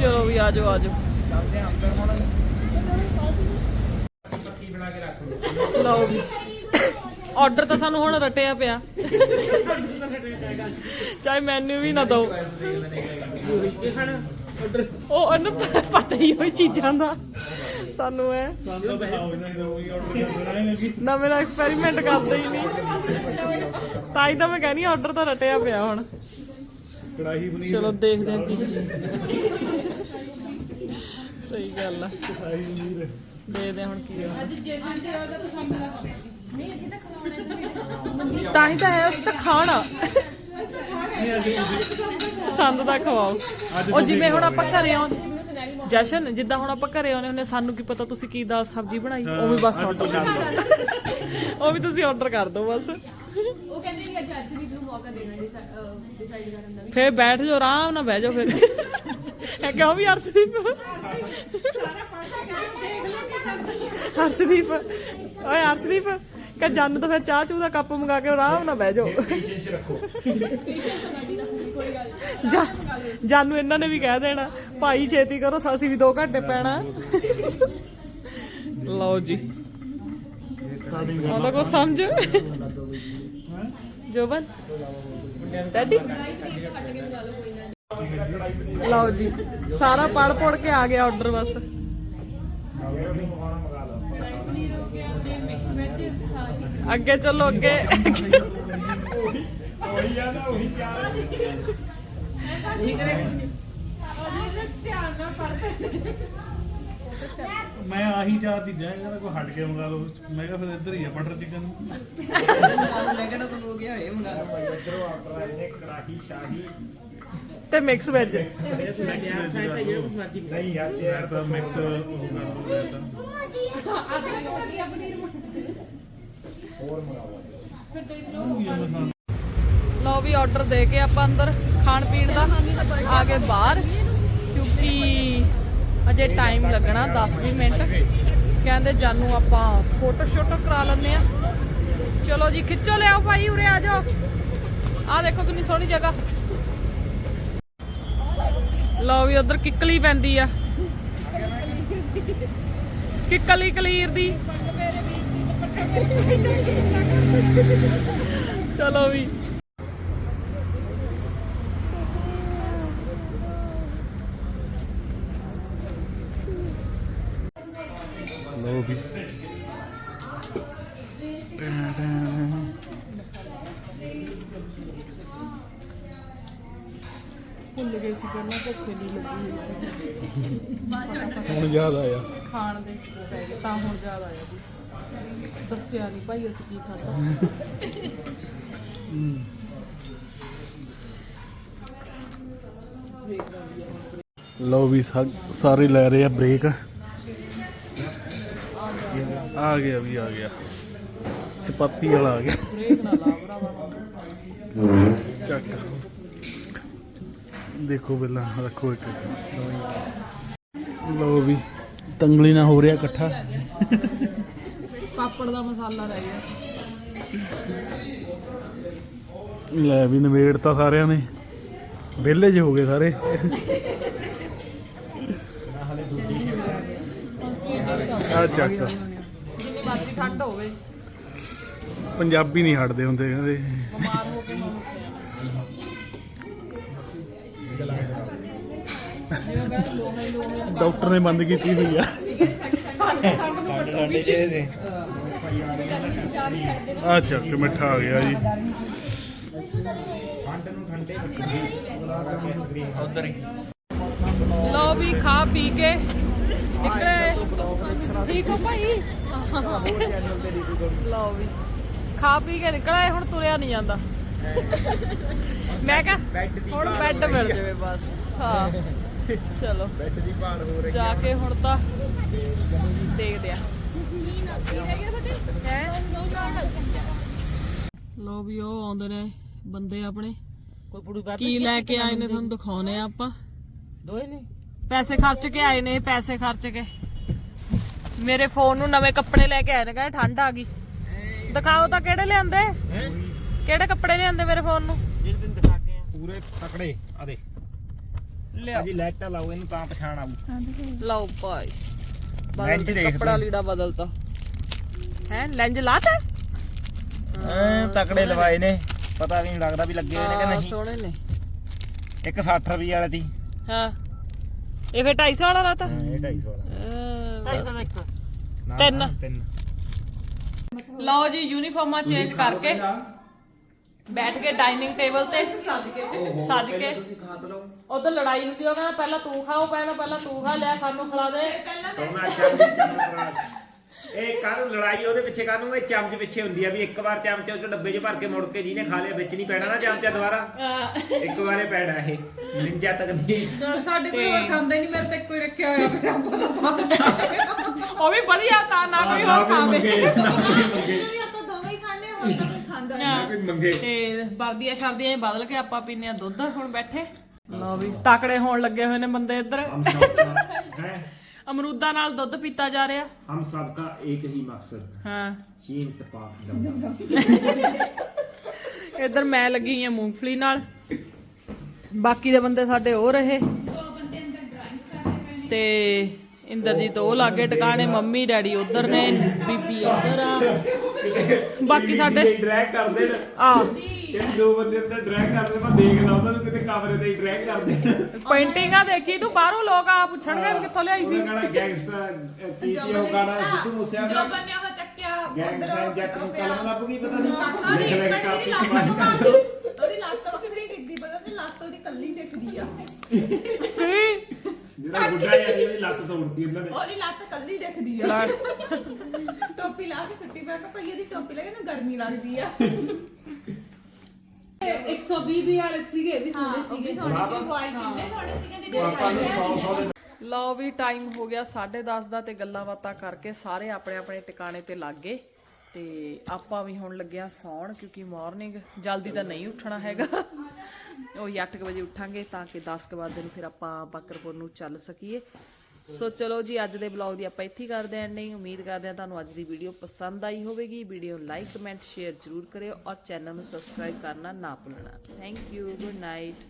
ਚਲੋ ਵੀ ਆਜੋ ਆਜੋ ਲਓ। ਵੀ। ਆਰਡਰ ਤਾਂ ਸਾਨੂੰ ਹੁਣ ਰਟਿਆ ਪਿਆ। ਚਾਹੇ ਮੈਨੂ ਵੀ ਨਾ ਦੋ ਉਹ ਪ- ਪਤਾ ਹੀ ਹੋਈ ਚੀਜ਼ਾਂ ਦਾ। ਸਾਨੂੰ ਐ। ਸਾਨੂੰ ਤਾਂ ਆਰਡਰ ਨਵੇਂ ਦਾ ਐਕਸਪੈਰੀਮੈਂਟ ਕਰਦੇ ਹੀ ਨਹੀਂ। ਤਾਂ ਹੀ ਤਾਂ ਮੈਂ ਕਹਿੰਦੀ ਆਰਡਰ ਤਾਂ ਰਟਿਆ ਪਿਆ ਹੁਣ। ਕੜਾਹੀ ਪਨੀਰ ਚਲੋ ਦੇਖਦੇ ਹਾਂ ਕੀ। ਸਹੀ ਗੱਲ ਆ। ਕੜਾਹੀ ਪਨੀਰ ਦੇਖਦੇ ਹਾਂ ਹੁਣ ਕੀ ਹੋਣਾ ਤਾਂ ਹੀ ਤਾਂ ਹੈ ਅਸੀਂ ਤਾਂ ਖਾਣਾ। ਪਸੰਦ ਦਾ ਖਵਾਓ। ਉਹ ਜਿਵੇਂ ਹੁਣ ਆਪਾਂ ਘਰੇ ਆਉਂ ਜਸ਼ਨ ਜਿੱਦਾਂ ਹੁਣ ਆਪਾਂ ਘਰੇ ਆਉਨੇ ਹੁੰਦੇ ਸਾਨੂੰ ਕੀ ਪਤਾ ਤੁਸੀਂ ਕੀ ਦਾਲ ਸਬਜ਼ੀ ਬਣਾਈ ਉਹ ਵੀ ਬਸ ਆਰਡਰ ਕਰ ਦਿਓ। ਉਹ ਵੀ ਤੁਸੀਂ ਆਰਡਰ ਕਰ ਦਿਓ ਬਸ। ਉਹ ਕਹਿੰਦੇ ਕਿ ਅੱਜ ਅਰਸ਼ਦੀਪ ਨੂੰ ਮੌਕਾ ਦੇਣਾ ਜੀ ਡਿਸਾਈਡ ਕਰਨ ਦਾ ਵੀ। ਫੇਰ ਬੈਠ ਜਾਓ ਆਰਾਮ ਨਾਲ ਬਹਿ ਜਾਓ ਫਿਰ। ਇਹ ਕਿਉਂ ਵੀ ਅਰਸ਼ਦੀਪ ਹਰਸ਼ਦੀਪ, ਓਏ ਹਰਸ਼ਦੀਪ, ਕਹ ਜੰਨ ਤੋਂ ਫਿਰ ਚਾਹ ਚੂ ਦਾ ਕੱਪ ਮੰਗਾ ਕੇ ਆਰਾਮ ਨਾਲ ਬਹਿ ਜਾਓ। ਪੇਸ਼ੈਂਸ ਰੱਖੋ ਜਾ, ਜਾਨੂੰ ਇਹਨਾਂ ਨੇ ਵੀ ਕਹਿ ਦੇਣਾ, ਭਾਈ ਛੇਤੀ ਕਰੋ, ਅਸੀਂ ਵੀ 2 ਘੰਟੇ ਪੈਣਾ। ਲਓ ਜੀ। ਆਉਂਦਾ ਕੋ ਸਮਝ। ਜੋਬਨ? ਡੈਡੀ? ਲਓ ਜੀ ਸਾਰਾ ਪੜ ਪੜ ਕੇ ਆ ਗਿਆ ਆਰਡਰ ਬਸ। ਅੱਗੇ ਚੱਲੋ ਅੱਗੇ। ਉਹੀ ਆ ਨਾ ਉਹੀ ਚਾਹ ਮੈਂ ਆਹੀ ਚਾਰ ਚੀਜ਼ਾਂ ਇਹਨਾਂ ਕੋ ਹਟ ਕੇ ਮੰਗਾ ਲਓ ਮੈਂ ਕਿਹਾ ਫਿਰ ਇੱਧਰ ਹੀ ਆ ਬਟਰ ਚਿਕਨ ਇਧਰੋਂ ਆਰਡਰ ਆਏ ਨੇ ਕੜਾਹੀ ਸ਼ਾਹੀ। ਤੇ ਮਿਕਸ ਵੈਜ ਨਹੀਂ ਯਾਰ ਯਾਰ ਤਾਂ ਮਿਕਸ ਉਹ ਕਰ ਲਓ ਮੈਂ ਤਾਂ। ਲਓ ਵੀ ਆਰਡਰ ਦੇ ਕੇ ਆਪਾਂ ਅੰਦਰ ਖਾਣ ਪੀਣ ਦਾ। ਆ ਗਏ ਬਾਹਰ ਕਿਉਂਕਿ ਅਜੇ ਟਾਈਮ ਲੱਗਣਾ 10-20 ਮਿੰਟ। ਕਹਿੰਦੇ ਜਾਨੂੰ ਆਪਾਂ ਫੋਟੋ ਸ਼ੋਟੋ ਕਰਾ ਲੈਂਦੇ ਆ ਚਲੋ ਜੀ ਖਿੱਚੋ ਲਿਆਓ ਭਾਈ ਉਰੇ ਆ ਜਾਓ। ਆ ਦੇਖੋ ਕਿੰਨੀ ਸੋਹਣੀ ਜਗ੍ਹਾ। ਲਓ ਵੀ ਉਧਰ ਕਿੱਕਲੀ ਪੈਂਦੀ ਆ। ਕਿੱਕਲੀ ਕਲੀਰ ਦੀ। ਚਲੋ ਵੀ। ਪਹਿਲਾਂ ਭੁੱਖੇ ਨਹੀਂ ਲੱਗੀ ਹੋਈ ਸੀ। ਹੁਣ ਯਾਦ ਆਇਆ। ਖਾਣ ਦੇ ਪੈ ਗਏ ਤਾਂ ਹੁਣ ਯਾਦ ਆਇਆ ਦੱਸਿਆ ਨਹੀਂ ਭਾਈ ਅਸੀਂ ਕੀ ਖਾਧਾ। ਲਓ ਵੀ ਸਾਰੇ ਲੈ ਰਹੇ ਆ ਬ੍ਰੇਕ ਆ ਗਿਆ ਵੀ ਆ ਗਿਆ। ਚਪਾਤੀ ਵਾਲਾ ਆ ਗਿਆ। ਬ੍ਰੇਕ ਨਾ ਲਾ ਭਰਾਵਾ। ਚੱਕ। ਦੇਖੋ ਪਹਿਲਾਂ ਰੱਖੋ ਇੱਕ। ਲਓ ਵੀ ਤੰਗਲੀ ਨਾ ਹੋ ਰਿਹਾ ਇਕੱਠਾ। ਪਾਪੜ ਦਾ ਮਸਾਲਾ ਰਹਿ ਗਿਆ। ਲੈ ਵੀ ਨਵੇੜਤਾ ਸਾਰਿਆਂ ਨੇ। ਵਿਹਲੇ ਜੇ ਹੋ ਗਏ ਸਾਰੇ। ਆ ਚੱਕ। ਜਿੰਨੀ ਮਰਜ਼ੀ ਠੰਡ ਹੋਵੇ। ਪੰਜਾਬੀ ਨਹੀਂ ਹਟਦੇ ਹੁੰਦੇ ਕਹਿੰਦੇ। ਬਿਮਾਰ ਹੋ ਕੇ ਡਾਕਟਰ ਨੇ ਬੰਦ ਕੀਤੀ ਹੋਈ ਆ। ਠੰਡੇ ਜਿਹੇ ਦੇ ਆ ਚੱਕ ਮਿੱਠਾ ਆ ਗਿਆ ਜੀ। ਠੰਡ ਨੂੰ ਠੰਡੇ ਰੱਖੀ ਉਧਰ ਹੀ ਲਓ ਵੀ, ਖਾ ਪੀ ਕੇ ਨਿਕਲੇ। ਠੀਕ ਹੋ ਭਾਈ? ਲਓ ਵੀ, ਖਾ ਪੀ ਕੇ ਨਿਕਲਿਆ ਹੁਣ ਤੁਰਿਆ ਨਹੀਂ ਜਾਂਦਾ। ਮੈਂ ਕਹਾ ਬੈੱਡ ਦੀ ਹੁਣ ਬੈੱਡ ਮਿਲ ਜਾਵੇ ਬਸ। ਹਾਂ ਚਲੋ। ਬੈੱਡ ਦੀ ਭਾਲ ਹੋ ਰਹੀ ਜਾ ਕੇ ਹੁਣ ਤਾਂ ਦੇਖਦੇ ਆ। ਲੋ ਵੀ ਉਹ ਆਉਂਦੇ ਨੇ ਬੰਦੇ ਆਪਣੇ। ਕੋਈ ਬੁੜੀ ਬਾਤ ਕੀ ਲੈ ਕੇ ਆਏ ਨੇ ਤੁਹਾਨੂੰ ਦਿਖਾਉਨੇ ਆ ਆਪਾਂ। ਦੋਏ ਨੇ? ਪੈਸੇ ਖਰਚ ਕੇ ਆਏ ਨੇ ਪੈਸੇ ਖਰਚ ਕੇ। ਮੇਰੇ ਫੋਨ ਨੂੰ ਨਵੇਂ ਕੱਪੜੇ ਲੈ ਕੇ ਆਏ ਨੇ ਕਹਿੰਦੇ ਠੰਡ ਆ ਗਈ। ਦਿਖਾਓ ਤਾਂ ਕਿਹੜੇ ਲਿਆਂਦੇ? ਕਿਹੜੇ ਕੱਪੜੇ ਲਿਆਂਦੇ ਮੇਰੇ ਫੋਨ ਨੂੰ? ਜਿਹੜੇ ਦਿਨ ਦਿਖਾ ਕੇ ਆ ਪੂਰੇ ਤਕੜੇ ਆ ਦੇ ਲਿਆ। ਅਜੀ ਲਾਈਟਾਂ ਲਾਓ ਇਹਨੂੰ ਤਾਂ ਪਛਾਣ ਆਊ। ਲਓ ਭਾਈ। ਬਦਲ ਲੈਂਜ ਤੇ ਦੇਖ ਕੱਪੜਾ ਲੀੜਾ ਬਦਲਤਾ। ਹੈ ਲੈਂਜ ਲਾਤਾ? ਐ ਤਕੜੇ ਲਵਾਏ ਨੇ। ਪਤਾ ਵੀ ਨਹੀਂ ਲੱਗਦਾ ਵੀ ਲੱਗੇ ਹੋਏ ਨੇ ਕਿ ਹਾਂ ਨਹੀਂ। ਸੋਹਣੇ ਨੇ। ਇੱਕ 60 ਰੁਪਏ ਵਾਲੇ ਦੀ। ਹਾਂ। ਇਹ ਫੇ 250 ਵਾਲਾ ਲਾਤਾ? ਇਹ 250 ਵਾਲਾ। ਅਹ, ਪੈਸਾ ਦੇਖ ਨਾ, ਤਿੰਨ। ਤਿੰਨ। ਲਓ ਜੀ ਯੂਨੀਫਾਰਮਾਂ ਚੇਂਜ ਕਰਕੇ। ਬੈਠ ਕੇ ਡਾਈਨਿੰਗ ਟੇਬਲ ਤੇ ਸੱਜ ਕੇ। ਸੱਜ ਕੇ। ਉਧਰ ਲੜਾਈ ਹੁੰਦੀ ਉਹ ਕਹਿੰਦਾ ਪਹਿਲਾਂ ਤੂੰ ਖਾਓ ਪਹਿਲਾਂ ਪਹਿਲਾਂ ਤੂੰ ਖਾ ਲਿਆ ਸਾਨੂੰ ਖਿਲਾ ਦੇ। ਸੋਨਾ ਚਮਚ ਇਹ ਕਾਹਨੂੰ ਲੜਾਈ ਉਹਦੇ ਪਿੱਛੇ ਕਾਹਨੂੰ ਇਹ ਚਮਚ ਪਿੱਛੇ ਹੁੰਦੀ ਆ ਵੀ ਇੱਕ ਵਾਰ ਚਮਚ ਉਹ ਡੱਬੇ 'ਚ ਭਰ ਕੇ ਮੁੜ ਕੇ ਜਿਹਨੇ ਖਾ ਲਿਆ ਵਿੱਚ ਨਹੀਂ ਪੈਣਾ ਨਾ ਚਮਚਾ ਦੁਬਾਰਾ। ਇੱਕ ਵਾਰੇ ਪੈਣਾ ਇਹ। ਨਿੰਜਾ ਤਕਨੀਕ ਸਾਡੇ ਕੋਈ ਹੋਰ ਖਾਂਦਾ ਨਹੀਂ ਮੇਰੇ ਤੇ ਕੋਈ ਰੱਖਿਆ ਹੋਇਆ ਫਿਰ ਆਪਾਂ ਤਾਂ ਪਾ ਉਹ ਵੀ ਵਧੀਆ ਤਾਂ ਨਾ ਕੋਈ ਹੋਰ ਖਾਵੇ। ਆਪਾਂ ਦੋਵੇਂ ਹੀ ਖਾਂਦੇ ਹਾਂ, ਹੋਰ ਤਾਂ ਕੋਈ ਖਾਂਦਾ ਨਹੀਂ ਕੋਈ ਮੰਗੇ ਤੇ ਵਰਦੀਆਂ ਸ਼ਰਦੀਆਂ ਹੀ ਬਦਲ ਕੇ ਆਪਾਂ ਪੀਨੇ ਆ ਦੁੱਧ ਹੁਣ ਬੈਠੇ ਲਓ ਵੀ ਤਕੜੇ ਹੋਣ ਲੱਗੇ ਹੋਏ ਨੇ ਬੰਦੇ ਇੱਧਰ ਹੈ ਅਮਰੂਦਾਂ ਨਾਲ ਦੁੱਧ ਪੀਤਾ ਜਾ ਰਿਹਾ हम सबका एक ही मकसद ਹਾਂ चीन तपाक दंगा ਇੱਧਰ ਮੈਂ ਲੱਗੀ ਆ ਮੂੰਗਫਲੀ ਨਾਲ ਬਾਕੀ ਦੇ ਬੰਦੇ ਸਾਡੇ ਹੋ ਰਹੇ ਤੇ ਇੰਦਰਜੀਤ ਉਹ ਲਾਗੇ ਟਿਕਾਣੇ ਮੰਮੀ ਡੈਡੀ ਉਧਰ ਨੇ ਬੀਬੀ ਇੱਧਰ ਆ ਬਾਕੀ ਸਾਡੇ ਡਰੈਗ ਕਰਦੇ ਨੇ। ਆ। ਇਹ ਦੋ ਬੰਦੇ ਅੰਦਰ ਡਰੈਗ ਕਰਦੇ ਮੈਂ ਦੇਖਦਾ ਉਹਨਾਂ ਨੂੰ ਕਿਤੇ ਕਮਰੇ ਤੇ ਡਰੈਗ ਕਰਦੇ ਨੇ। ਪੇਂਟਿੰਗਾਂ ਦੇਖੀ ਤੂੰ ਬਾਹਰੋਂ ਲੋਕ ਆ ਪੁੱਛਣਗੇ ਵੀ ਕਿੱਥੋਂ ਲਿਆਈ ਸੀ। ਉਹਨਾਂ ਕਹਣਾ ਗੈਂਗਸਟਰ ਕੀ ਕੀ ਉਹ ਗਾਣਾ ਸਿੱਧੂ ਮੂਸੇਵਾਲਾ ਬੰਨਿਆ ਹੋ ਚੱਕਿਆ ਗੈਂਗਸਟਰ ਜੱਟ ਨੂੰ ਕਲਮ ਲੱਭ ਗਈ ਪਤਾ ਨਹੀਂ। ਉਹਦੀ ਲਿਖ ਲਿਖ ਲੱਤ ਕਾਪੀ ਉਹਦੀ ਲੱਤ ਵੱਖਰੀ ਕਿੱਦੀ ਪਰ ਉਹਦੀ ਲੱਤ ਉਹਦੀ ਕੱਲੀ ਦਿਖਦੀ ਆ। ਜਿਹੜਾ ਬੁੱਢਾ ਯਾਰ ਇਹਦੀ ਲੱਤ ਤੋੜਤੀ ਉਹਨਾਂ ਨੇ ਉਹਦੀ ਲੱਤ ਕੱਲੀ ਦਿਖਦੀ ਆ। ਟੋਪੀ ਲਾ ਕੇ ਸੁੱਟੀ ਮੈਂ ਕਿਹਾ ਭਈਆ ਦੀ ਟੋਪੀ ਲਾ ਕੇ ਨਾ ਗਰਮੀ ਲੱਗਦੀ ਆ। 120 ਵੀ ਵਾਲੇ ਸੀਗੇ ਵੀ ਉਹ ਵੀ ਸੋਹਣੇ ਸੀ ਬੁਆਏ ਕਿੰਨੇ ਸੋਹਣੇ ਸੀਗੇ ਤੇ ਲਓ ਵੀ ਟਾਈਮ ਹੋ ਗਿਆ 10:30 ਦਾ ਤੇ ਗੱਲਾਂ ਬਾਤਾਂ ਕਰਕੇ ਸਾਰੇ ਆਪਣੇ ਆਪਣੇ ਟਿਕਾਣੇ ਤੇ ਲੱਗ ਗਏ। ਤੇ ਆਪਾਂ ਵੀ ਹੁਣ ਲੱਗਿਆ ਸੌਣ, ਕਿਉਂਕਿ ਮਾਰਨਿੰਗ ਜਲਦੀ ਤਾਂ ਨਹੀਂ ਉੱਠਣਾ ਹੈਗਾ। ਉਹ 8:00 ਵਜੇ ਉੱਠਾਂਗੇ ਤਾਂ ਕਿ 10:00 ਵਜੇ ਨੂੰ ਫਿਰ ਆਪਾਂ ਬੱਕਰਪੁਰ ਨੂੰ ਚੱਲ ਸਕੀਏ। ਸੋ ਚਲੋ ਜੀ, ਅੱਜ ਦੇ ਬਲੌਗ ਦੀ ਆਪਾਂ ਇੱਥੇ ਕਰਦੇ ਆਂ ਨਹੀਂ ਉਮੀਦ ਕਰਦੇ ਹਾਂ ਤੁਹਾਨੂੰ ਅੱਜ ਦੀ ਵੀਡੀਓ ਪਸੰਦ ਆਈ ਹੋਵੇਗੀ। ਵੀਡੀਓ ਨੂੰ ਲਾਈਕ ਕਮੈਂਟ ਸ਼ੇਅਰ ਜ਼ਰੂਰ ਕਰਿਓ ਔਰ ਚੈਨਲ ਨੂੰ ਸਬਸਕ੍ਰਾਈਬ ਕਰਨਾ ਨਾ ਭੁੱਲਣਾ। Thank you good night